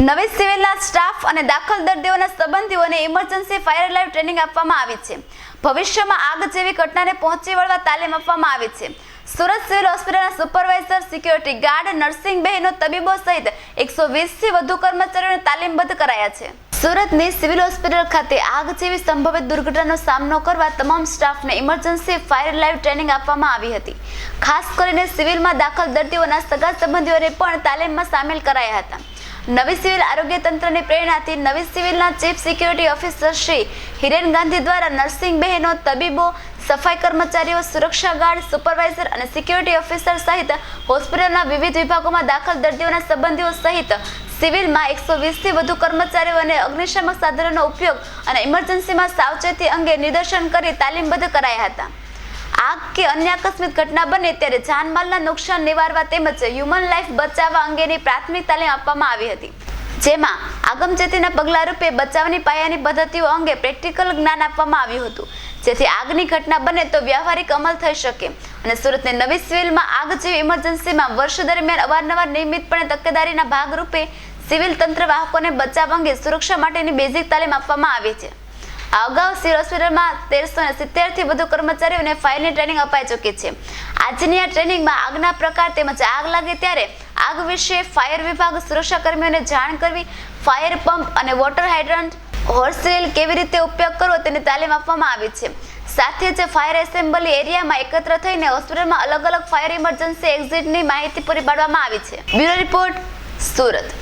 નવી સિવિલના સ્ટાફ અને દાખલ દર્દીઓના સંબંધીઓને ઇમરજન્સી ફાયર લાઈવ ટ્રેનિંગ આપવામાં આવી છે. ભવિષ્યમાં આગ જેવી ઘટનાને પહોંચી વળવા તાલીમ આપવામાં આવી છે. સુરત સિવિલ હોસ્પિટલના સુપરવાઇઝર સિક્યોરિટી ગાર્ડ નર્સિંગ બહેનો તબીબો સહિત એકસો વીસથી વધુ કર્મચારીઓને તાલીમબદ્ધ કરાયા છે. સુરતની સિવિલ હોસ્પિટલ ખાતે આગ જેવી સંભવિત દુર્ઘટનાનો સામનો કરવા તમામ સ્ટાફને ઇમરજન્સી ફાયર લાઈવ ટ્રેનિંગ આપવામાં આવી હતી. ખાસ કરીને સિવિલમાં દાખલ દર્દીઓના સગા સંબંધીઓને પણ તાલીમમાં સામેલ કરાયા હતા. નવી સિવિલ આરોગ્ય તંત્રની પ્રેરણાથી નવી સિવિલના chief security officer Shri Hiren Gandhi દ્વારા નર્સિંગ બહેનો, તબીબો, સફાઈ કર્મચારીઓ, સુરક્ષા ગાર્ડ, સુપરવાઇઝર અને સિક્યુરિટી ઓફિસર સહિત હોસ્પિટલના વિવિધ વિભાગોમાં દાખલ દર્દીઓના સંબંધીઓ સહિત સિવિલમાં એકસો વીસથી વધુ કર્મચારીઓ અને અગ્નિશામક સાધનોનો ઉપયોગ અને ઇમરજન્સીમાં સાવચેતી અંગે નિદર્શન કરી તાલીમબદ્ધ કરાયા હતા. આગ કે અન્ય આકસ્મિક ઘટના બને ત્યારે જાનમાલના નુકસાન નિવારવા તેમજ હ્યુમન લાઈફ બચાવવા અંગેની પ્રાથમિક તાલીમ આપવામાં આવી હતી. જેમાં આગમચેતીના પગલા રૂપે બચાવની પાયાની પદ્ધતિઓ અંગે પ્રેક્ટિકલ જ્ઞાન આપવામાં આવ્યું હતું. જેથી આગની ઘટના બને તો વ્યવહારિક અમલ થઈ શકે અને સુરતની નવી સિવિલમાં આગ જેવી ઇમરજન્સીમાં વર્ષ દરમિયાન અવારનવાર નિયમિતપણે તકેદારીના ભાગરૂપે સિવિલ તંત્ર વાહકોને બચાવ અંગે સુરક્ષા માટેની બેઝિક તાલીમ આપવામાં આવી છે. અગાઉ સિવિલ હોસ્પિટલમાં તેરસો ને સિત્તેરથી વધુ કર્મચારીઓને ફાયરની ટ્રેનિંગ અપાઈ ચૂકી છે. આજની આ ટ્રેનિંગમાં આગના પ્રકાર તેમજ આગ લાગે ત્યારે આગ વિશે ફાયર વિભાગ સુરક્ષા કર્મીઓને જાણ કરવી ફાયર પંપ અને વોટર હાઇડ્રન્ટ હોર્સરેલ કેવી રીતે ઉપયોગ કરવો તેની તાલીમ આપવામાં આવી છે. સાથે જ ફાયર એસેમ્બલી એરિયામાં એકત્ર થઈને હોસ્પિટલમાં અલગ અલગ ફાયર ઇમરજન્સી એક્ઝિટની માહિતી પૂરી પાડવામાં આવી છે. Bureau report Surat.